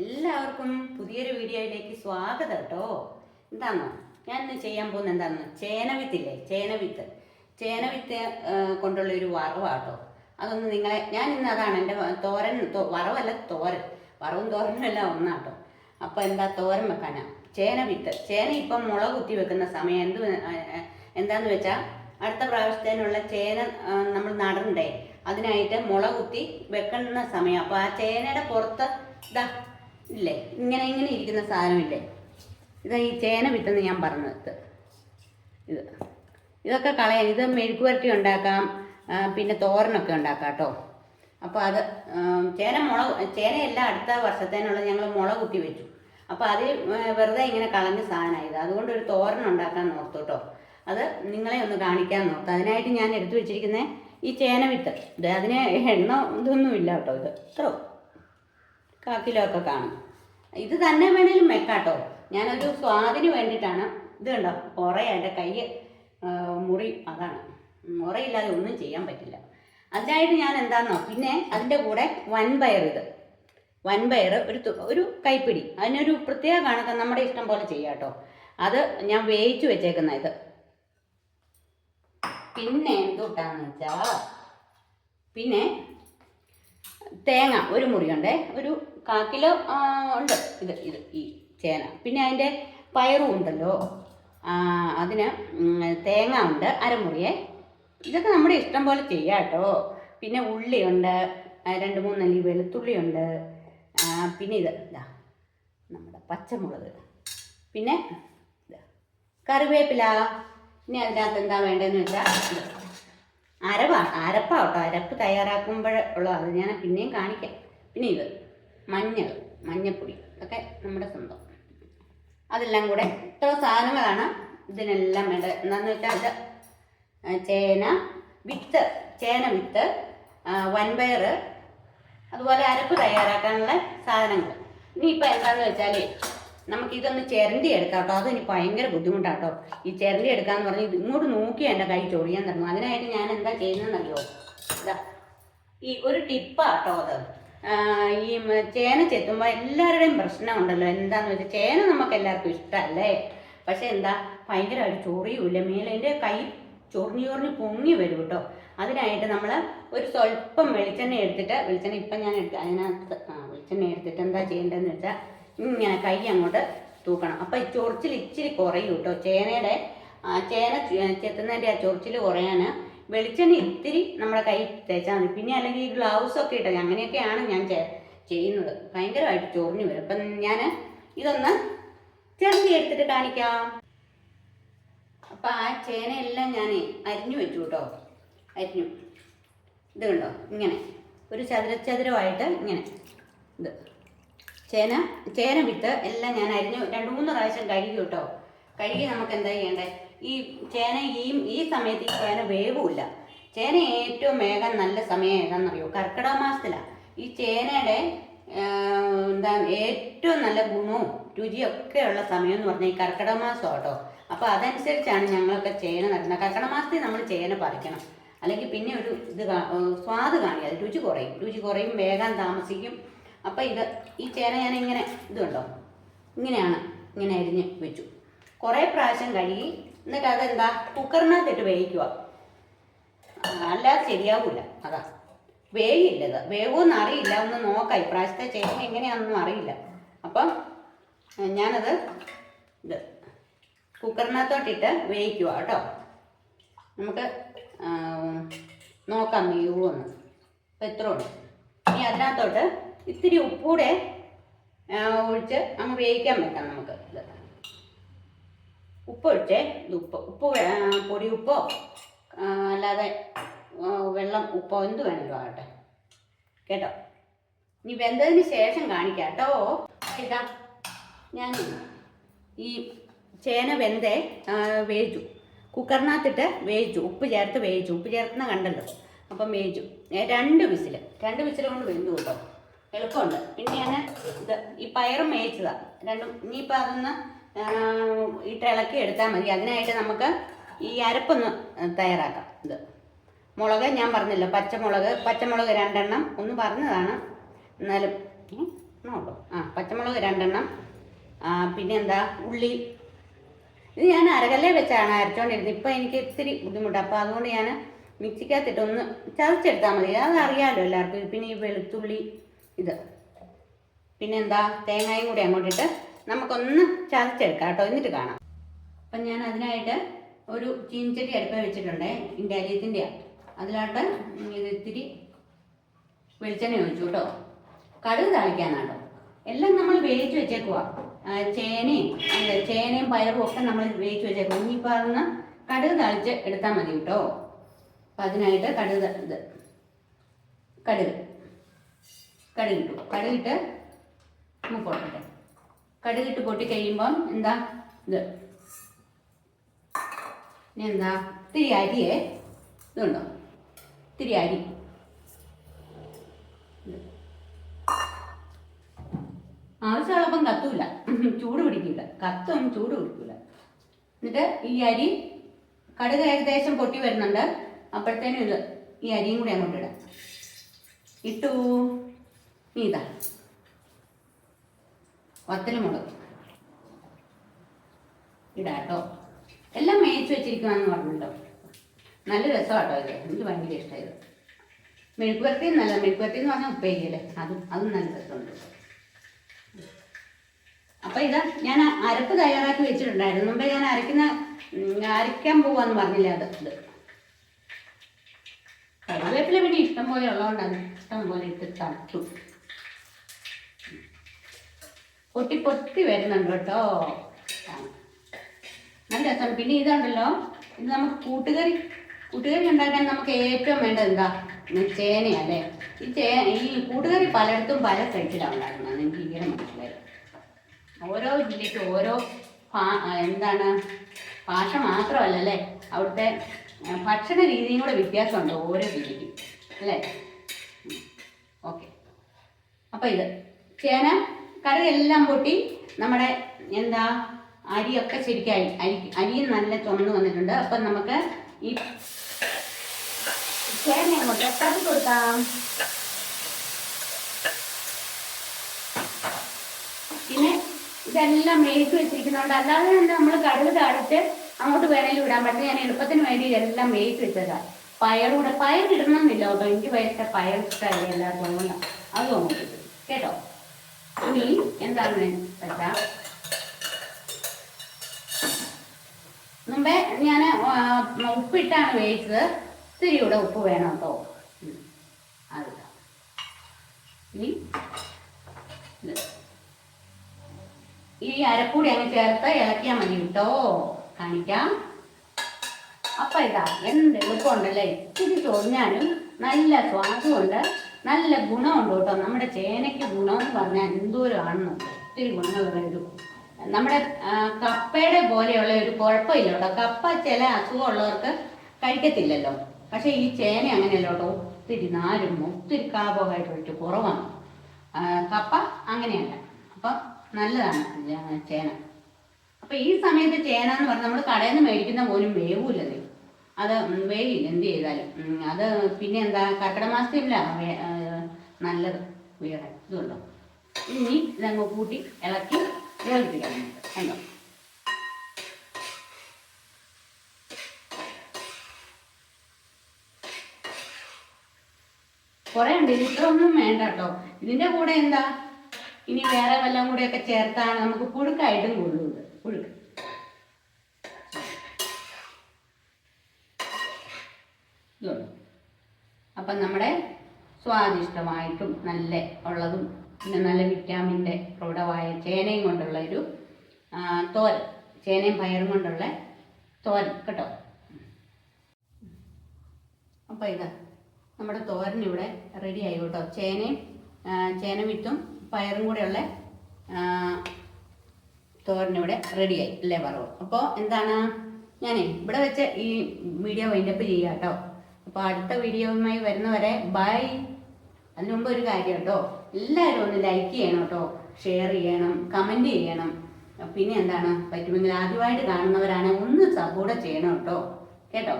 എല്ലാവർക്കും പുതിയൊരു വീഡിയോയിലേക്ക് സ്വാഗതം കേട്ടോ. എന്താണോ ഞാൻ ഇന്ന് ചെയ്യാൻ പോകുന്നത് എന്താണെന്ന് ചേനവിത്തില്ലേ? ചേനവിത്ത്. ചേനവിത്ത് കൊണ്ടുള്ള ഒരു വറവാട്ടോ അതൊന്ന് നിങ്ങളെ ഞാൻ ഇന്ന് അതാണ് എന്റെ തോരൻ വറവല്ല തോരൻ. വറവും തോരനും എല്ലാം ഒന്നാട്ടോ അപ്പോൾ എന്താ തോരൻ വെക്കാനാ? ചേനവിത്ത്. ചേന ഇപ്പം മുളക് കുത്തി വെക്കുന്ന സമയം. എന്ത് എന്താന്ന് വെച്ചാൽ അടുത്ത പ്രാവശ്യത്തേനുള്ള ചേന നമ്മൾ നടണ്ടേ. അതിനായിട്ട് മുള കുത്തി വെക്കുന്ന സമയം. അപ്പോൾ ആ ചേനയുടെ പുറത്ത് ഇതാ ഇല്ലേ? ഇങ്ങനെ ഇങ്ങനെ ഇരിക്കുന്ന സാധനമില്ലേ? ഇതാ ഈ ചേന വിട്ടെന്ന് ഞാൻ പറഞ്ഞത്. ഇത്. ഇതൊക്കെ കളയാൻ ഇത് മെഴുക്ക് പുരട്ടി ഉണ്ടാക്കാം പിന്നെ തോരനൊക്കെ ഉണ്ടാക്കാം കേട്ടോ. അപ്പോൾ അത് ചേന മുളക് ചേനയെല്ലാം അടുത്ത വർഷത്തേനുള്ള ഞങ്ങൾ മുള കുത്തി വെച്ചു. അപ്പോൾ അത് വെറുതെ ഇങ്ങനെ കളഞ്ഞ സാധനമായത് അതുകൊണ്ട് ഒരു തോരൻ ഉണ്ടാക്കാൻ നോക്കും കേട്ടോ. അത് നിങ്ങളെ ഒന്ന് കാണിക്കാൻ നോക്കാം. അതിനായിട്ട് ഞാൻ എടുത്തു വെച്ചിരിക്കുന്നത് ഈ ചേന വിത്ത്. ഇത് അതിന് എണ്ണ ഇതൊന്നും ഇല്ല കേട്ടോ ഇത്. ഇത്രോ കാക്കിലോ ഒക്കെ കാണും. ഇത് തന്നെ വേണേലും വെക്കാട്ടോ. ഞാനൊരു സ്വാദിന് വേണ്ടിയിട്ടാണ്. ഇത് കണ്ടോ? കുറേ എന്റെ കൈ മുറി. അതാണ്. മുറയില്ലാതെ ഒന്നും ചെയ്യാൻ പറ്റില്ല. അതിനായിട്ട് ഞാൻ എന്താണെന്നോ പിന്നെ അതിന്റെ കൂടെ വൻപയർ ഇത്. വൻപയർ ഒരു ഒരു കൈപ്പിടി. അതിനൊരു പ്രത്യേക കണക്ക് നമ്മുടെ ഇഷ്ടം പോലെ ചെയ്യാം കേട്ടോ. അത് ഞാൻ വേവിച്ച് വെച്ചേക്കുന്ന ഇത്. പിന്നെ എന്തുട്ടാന്ന് വെച്ചാ പിന്നെ തേങ്ങ. ഒരു മുറിയുണ്ടേ ഒരു കാ ഉണ്ട്. ഇത് ഇത് ഈ ചേന. പിന്നെ അതിന്റെ പയറും ഉണ്ടല്ലോ. അതിന് തേങ്ങ ഉണ്ട് അരമുറിയെ. ഇതൊക്കെ നമ്മുടെ ഇഷ്ടം പോലെ ചെയ്യാം കേട്ടോ. പിന്നെ ഉള്ളിയുണ്ട് രണ്ട് മൂന്നല്ലി വെളുത്തുള്ളിയുണ്ട് പിന്നെ ഇത് ഇതാ നമ്മുടെ പച്ചമുളക്. പിന്നെ കറിവേപ്പില. ഇനി അതിനകത്ത് എന്താ വേണ്ടതെന്ന് വെച്ചാൽ അരവാണ് അരപ്പാട്ടോ അരപ്പ് തയ്യാറാക്കുമ്പോൾ ഉള്ളത്. അത് ഞാൻ പിന്നെയും കാണിക്കാം. പിന്നെ ഇത് മഞ്ഞൾ മഞ്ഞപ്പൊടി ഒക്കെ നമ്മുടെ സ്വന്തം. അതെല്ലാം കൂടെ ഇത്ര സാധനങ്ങളാണ് ഇതിനെല്ലാം വേണ്ടത്. എന്താണെന്ന് വെച്ചാൽ ഇത് ചേന വിത്ത് ചേന വിത്ത് വൻപയർ അതുപോലെ അരപ്പ് തയ്യാറാക്കാനുള്ള സാധനങ്ങൾ. ഇനിയിപ്പോൾ എന്താണെന്ന് വെച്ചാൽ നമുക്കിതൊന്ന് ചിരണ്ടി എടുക്കാം കേട്ടോ. അതിന് ഭയങ്കര ബുദ്ധിമുട്ടാട്ടോ. ഈ ചിരണ്ടി എടുക്കാന്ന് പറഞ്ഞ് ഇങ്ങോട്ട് നോക്കി എന്റെ കൈ ചൊറിയാൻ തുടങ്ങും. അതിനായിട്ട് ഞാൻ എന്താ ചെയ്യുന്നതെന്നറിയോ? ഇതാ ഈ ഒരു ടിപ്പാട്ടോ അത്. ഈ ചേന ചെത്തുമ്പോൾ എല്ലാവരുടെയും പ്രശ്നമുണ്ടല്ലോ. എന്താന്ന് വെച്ചാൽ ചേന നമുക്ക് എല്ലാവർക്കും ഇഷ്ടമല്ലേ പക്ഷെ എന്താ ഭയങ്കരമായിട്ട് ചൊറിയൂല മേലെ കൈ ചൊറിഞ്ഞ് ചൊറിഞ്ഞ് പൊങ്ങി വരും കേട്ടോ അതിനായിട്ട് നമ്മൾ ഒരു സ്വല്പം വെളിച്ചെണ്ണ എടുത്തിട്ട് വെളിച്ചെണ്ണ ഇപ്പം ഞാൻ എടുത്ത് അതിനകത്ത് വെളിച്ചെണ്ണ എടുത്തിട്ട് എന്താ ചെയ്യേണ്ടതെന്ന് വെച്ചാൽ ഇങ്ങനെ കൈ അങ്ങോട്ട് തൂക്കണം. അപ്പം ചൊറിച്ചിൽ ഇച്ചിരി കുറയും കേട്ടോ ചേനയുടെ ചേന ചെത്തുന്നതിന്റെ ആ ചൊറിച്ചിൽ കുറയാൻ വെളിച്ചെണ്ണ ഇത്തിരി നമ്മുടെ കൈ തേച്ചാൽ മതി. പിന്നെ അല്ലെങ്കിൽ ഈ ഗ്ലൗസ് ഒക്കെ ഇട്ടത് അങ്ങനെയൊക്കെയാണ് ഞാൻ ചെയ്യുന്നത്. ഭയങ്കരമായിട്ട് ചൊറിഞ്ഞു വരും. അപ്പം ഞാൻ ഇതൊന്ന് ചെറുതി എടുത്തിട്ട് കാണിക്കാം. അപ്പം ആ ചേനയെല്ലാം ഞാൻ അരിഞ്ഞു വെച്ചു കേട്ടോ. അരിഞ്ഞു. ഇത് കണ്ടോ? ഇങ്ങനെ. ഒരു ചതുരച്ചതുരമായിട്ട് ഇങ്ങനെ. ഇത്. ചേന ചേന വിത്ത് എല്ലാം ഞാൻ അരിഞ്ഞു. രണ്ട് മൂന്ന് പ്രാവശ്യം കഴുകി കേട്ടോ. കഴുകി നമുക്ക് എന്താ ചെയ്യണ്ടേ? ഈ ചേന ഈ ഈ സമയത്ത് ഈ ചേന വേവില്ല ചേന ഏറ്റവും വേഗം നല്ല സമയം ഏതാണെന്നറിയോ കർക്കിടക മാസത്തിലാണ് ഈ ചേനയുടെ എന്താ ഏറ്റവും നല്ല ഗുണവും രുചിയൊക്കെ ഉള്ള സമയം എന്ന് പറഞ്ഞാൽ ഈ കർക്കിടക മാസം കേട്ടോ അപ്പോൾ അതനുസരിച്ചാണ് ഞങ്ങളൊക്കെ ചേന നടുന്നത് കർക്കിടക മാസത്തിൽ നമ്മൾ ചേന പറിക്കണം. അല്ലെങ്കിൽ പിന്നെ ഒരു ഇത് സ്വാദ് കാണില്ല രുചി കുറയും. രുചി കുറയും വേഗം താമസിക്കും. അപ്പം ഇത് ഈ ചേന ഞാൻ ഇങ്ങനെ ഇതുണ്ടോ? ഇങ്ങനെയാണ് ഇങ്ങനെ അരിഞ്ഞ് വെച്ചു. കുറേ പ്രാവശ്യം കഴുകി എന്നിട്ട് അതെന്താ? കുക്കറിനകത്തിട്ട് വേവിക്കുക. അല്ലാതെ ശരിയാവില്ല അതാ. വേഗില്ല ഇത്. അറിയില്ല. ഒന്ന് നോക്കാം. ഇപ്രാവശ്യത്തെ ചേച്ചി എങ്ങനെയാണെന്നൊന്നും അറിയില്ല. അപ്പം ഞാനത് ഇത് കുക്കറിനകത്തോട്ടിട്ട് വേവിക്കുക കേട്ടോ. നമുക്ക് നോക്കാം വേവുമെന്ന് അപ്പം ഇത്ര ഉണ്ട് ഇനി അതിനകത്തോട്ട് ഇത്തിരി ഉപ്പൂടെ ഒഴിച്ച് അങ്ങ് വേവിക്കാൻ വെക്കാം നമുക്ക്. ഇത്. ഉപ്പ് ഇത് ഉപ്പ് ഉപ്പ് പൊടി ഉപ്പോ? അല്ലാതെ വെള്ളം ഉപ്പോ? എന്ത് വേണമെങ്കിലും ആകട്ടെ. കേട്ടോ? ഇനി വെന്തതിന് ശേഷം കാണിക്കാം കേട്ടോ. ഇതാ ഞാൻ ഈ ചേന വെന്തേ വേവിച്ചു. കുക്കറിനകത്തിട്ട് വേവിച്ചു. ഉപ്പ് ചേർത്ത് വേവിച്ചു. ഉപ്പ് ചേർക്കുന്ന കണ്ടല്ലോ. അപ്പം വേവിച്ചു. രണ്ട് വിസിൽ രണ്ട് വിസിൽ കൊണ്ട് വെന്തു കേട്ടോ. എളുപ്പമുണ്ട്. പിന്നെ ഞാൻ ഇത് ഈ പയറും വേവിച്ചതാണ് രണ്ടും ഇനിയിപ്പോൾ അതൊന്ന് ഇട്ട് ഇളക്കി എടുത്താൽ മതി. അതിനായിട്ട് നമുക്ക് ഈ അരപ്പൊന്ന് തയ്യാറാക്കാം. ഇത്. മുളക് ഞാൻ പറഞ്ഞല്ലോ പച്ചമുളക് പച്ചമുളക് രണ്ടെണ്ണം. ഒന്ന് പറഞ്ഞതാണ്. എന്നാലും നോക്കാം ആ പച്ചമുളക് രണ്ടെണ്ണം. പിന്നെ എന്താ ഉള്ളി. ഇത് ഞാൻ അരകല്ലേ വെച്ചാണ് അരച്ചോണ്ടിരുന്നത്. ഇപ്പം എനിക്ക് ഇത്തിരി ബുദ്ധിമുട്ടാണ് അപ്പോൾ അതുകൊണ്ട് ഞാൻ മിക്സിക്കകത്തിട്ട് ഒന്ന് ചതച്ചെടുത്താൽ മതി. അത് അറിയാമല്ലോ എല്ലാവർക്കും. പിന്നെ ഈ വെളുത്തുള്ളി ഇത്. പിന്നെ എന്താ തേങ്ങയും കൂടി അങ്ങോട്ടിട്ട് നമുക്കൊന്ന് ചതച്ചെടുക്കാം കേട്ടോ എന്നിട്ട് കാണാം. അപ്പം ഞാൻ അതിനായിട്ട് ഒരു ചീൻചട്ടി അടുപ്പ വെച്ചിട്ടുണ്ട് ഇൻഡാലിയത്തിന്റെ അതിലോട്ട് ഇത് ഇത്തിരി വെളിച്ചെണ്ണ ഒഴിച്ചു കേട്ടോ. കടുക് താളിക്കാനാട്ടോ എല്ലാം നമ്മൾ വേവിച്ച് വെച്ചേക്കുവാ. ആ, ചേനയും ചേനയും പയറും ഒക്കെ നമ്മൾ വേവിച്ച് വെച്ചേക്കുക ഇനിയിപ്പോൾ അതൊന്ന് കടുക് താളിച്ച് എടുത്താൽ മതി കേട്ടോ. അപ്പം അതിനായിട്ട് കടുക് ഇത് കടുക് കടുകിട്ടു കടുകിട്ട് നമുക്ക് പൊട്ടട്ടെ കടുകിട്ട് പൊട്ടി കഴിയുമ്പം എന്താ ഇത്? എന്താ? ഇത്തിരി അരിയെ ഇതുണ്ടോ? ഇത്തിരി അരി ആവശ്യമുള്ളപ്പം കത്തൂല ചൂട് പിടിക്കില്ല കത്തും ചൂട് പിടിക്കില്ല എന്നിട്ട് ഈ അരി കടുക് ഏകദേശം പൊട്ടി വരുന്നുണ്ട്. അപ്പോഴത്തേനും ഇത് ഈ അരിയും കൂടി അങ്ങോട്ട് ഇടാം. ഇട്ടു. ഇതാ. വത്തലുമുളക് ഇടാട്ടോ. എല്ലാം മേയിച്ച് വെച്ചിരിക്കുവാന്ന് പറഞ്ഞിട്ടോ നല്ല രസമാട്ടോ ഇത്. എനിക്ക് ഭയങ്കര ഇഷ്ടമായത് മെഴുക്കുപരത്തി നല്ല മെഴുക്കുപരത്തി എന്ന് പറഞ്ഞാൽ ഉപ്പേരിയല്ലേ? അതും അതും നല്ല രസമുണ്ട്. അപ്പൊ ഇതാ ഞാൻ അരപ്പ് തയ്യാറാക്കി വെച്ചിട്ടുണ്ടായിരുന്നു. മുമ്പേ ഞാൻ അരയ്ക്കുന്ന അരയ്ക്കാൻ പോവാന്ന് പറഞ്ഞില്ലേ അത് ഇത്. കറിവേപ്പില പിന്നെ ഇഷ്ടം പോലെ ഉള്ളതുകൊണ്ടാണ് ഇഷ്ടം പോലെ ഇട്ട് തട്ടു പൊട്ടി പൊട്ടി വരുന്നുണ്ട് കേട്ടോ. നല്ല രസമാണ്. പിന്നെ ഇതുണ്ടല്ലോ ഇത് നമുക്ക് കൂട്ടുകറി കൂട്ടുകറി ഉണ്ടാക്കാൻ നമുക്ക് ഏറ്റവും വേണ്ടത് എന്താ? ചേനയല്ലേ? ഈ ചേ ഈ കൂട്ടുകറി പലയിടത്തും പല സൈസിലാണ് ഉണ്ടാക്കുന്നത്. എനിക്ക് ഇങ്ങനെ മനസ്സിലായി. ഓരോ ജില്ലയ്ക്ക് ഓരോ എന്താണ്? ഭാഷ മാത്രമല്ല അല്ലേ അവിടുത്തെ ഭക്ഷണ രീതിയും കൂടെ വ്യത്യാസമുണ്ട് ഓരോ ജില്ലയ്ക്കും അല്ലേ? ഓക്കെ. അപ്പം ഇത്. ചേന കറി എല്ലാം പൊട്ടി നമ്മുടെ എന്താ അരിയൊക്കെ ശരിക്കായി. അരി അരിയും നല്ല ചുമന്ന് വന്നിട്ടുണ്ട്. അപ്പം നമുക്ക് ഈ ചേന കൊടുക്കാം. പിന്നെ ഇതെല്ലാം മേടിച്ച് വെച്ചിരിക്കുന്നതുകൊണ്ട് അല്ലാതെ തന്നെ നമ്മൾ കടുക് താടിച്ച് അങ്ങോട്ട് വേണേലും ഇടാൻ പറ്റില്ല. ഞാൻ എളുപ്പത്തിന് വേണ്ടി ഇതെല്ലാം മേടിച്ച് വെച്ചതാ. പയറൂടെ പയർ ഇടണം എന്നില്ല കേട്ടോ. എനിക്ക് വയസ്സ പയർ എല്ലാവർക്കും. തോന്നുന്നു അതും അങ്ങോട്ട് കേട്ടോ? ഇനി എന്താണ് വെച്ചാ മുമ്പേ ഞാൻ ഉപ്പിട്ടാണ് വേവിച്ചത്. ഇത്തിരി കൂടെ ഉപ്പ് വേണം കേട്ടോ. ഇനി ഈ അരപ്പൂടി അങ്ങ് ചേർത്ത് ഇളക്കിയാൽ മതി കേട്ടോ കാണിക്കാം. അപ്പൊ ഇതാ എന്ത് എളുപ്പമുണ്ടല്ലേ? ഇത്തിരി ചൊറിഞ്ഞാലും നല്ല സ്വാദുമുണ്ട്. നല്ല ഗുണമുണ്ട് കേട്ടോ. നമ്മുടെ ചേനയ്ക്ക് ഗുണമെന്ന് പറഞ്ഞാൽ എന്തോരമാണെന്ന് ഒത്തിരി ഗുണങ്ങളുള്ള ഒരു നമ്മുടെ കപ്പയുടെ പോലെയുള്ള ഒരു കുഴപ്പമില്ല കേട്ടോ. കപ്പ ചില അസുഖമുള്ളവർക്ക് കഴിക്കത്തില്ലല്ലോ. പക്ഷെ ഈ ചേന അങ്ങനെയല്ല കേട്ടോ. ഒത്തിരി നാരും ഒത്തിരി കാർബോഹൈഡ്രേറ്റ് കുറവാണ്. കപ്പ അങ്ങനെയല്ല. അപ്പം നല്ലതാണ് ചേന. അപ്പൊ ഈ സമയത്ത് ചേന എന്ന് പറഞ്ഞാൽ നമ്മൾ കടയിൽ നിന്ന് മേടിക്കുന്ന പോലും വേവൂലത് അത്. വേവില്ല. എന്ത് ചെയ്താലും. അത് പിന്നെ എന്താ ആ, നല്ലത്. ഉയരാൻ. ഇതുണ്ടോ? ഇനി ഇതങ്ങ് കൂട്ടി ഇളക്കി നമുക്ക്. കണ്ടോ? കുറെ ഉണ്ട്. ഇത്രയൊന്നും വേണ്ട കേട്ടോ. ഇതിന്റെ കൂടെ എന്താ? ഇനി വേറെ വല്ലതും കൂടെയൊക്കെ ചേർത്താണ് നമുക്ക് പുഴുക്കായിട്ടും കൊള്ളുന്നത് പുഴുക്ക്. അപ്പം നമ്മുടെ സ്വാദിഷ്ടമായിട്ടും നല്ല ഉള്ളതും പിന്നെ നല്ല വിറ്റാമിന്റെ പ്രൗഢമായ ചേനയും കൊണ്ടുള്ള ഒരു തോരൻ. ചേനയും പയറും കൊണ്ടുള്ള തോരൻ കേട്ടോ. അപ്പോൾ ഇത് നമ്മുടെ തോരൻ ഇവിടെ റെഡി ആയി കേട്ടോ. ചേനയും ചേന വിത്തും പയറും കൂടെയുള്ള തോരനിവിടെ ഇവിടെ റെഡിയായി അല്ലേ പറവ്? അപ്പോൾ എന്താണ്? ഞാനേ ഇവിടെ വെച്ച് ഈ വീഡിയോ വൈൻഡപ്പ് ചെയ്യാം കേട്ടോ. അപ്പോൾ അടുത്ത വീഡിയോയുമായി വരുന്നവരെ ബൈ അതിനു മുമ്പ് ഒരു കാര്യം കേട്ടോ എല്ലാവരും ഒന്ന് ലൈക്ക് ചെയ്യണം കേട്ടോ. ഷെയർ ചെയ്യണം കമന്റ് ചെയ്യണം. പിന്നെ എന്താണ്? പറ്റുമെങ്കിൽ ആദ്യമായിട്ട് കാണുന്നവരാണെങ്കിൽ ഒന്ന് സപ്പോർട്ട് ചെയ്യണം കേട്ടോ. കേട്ടോ?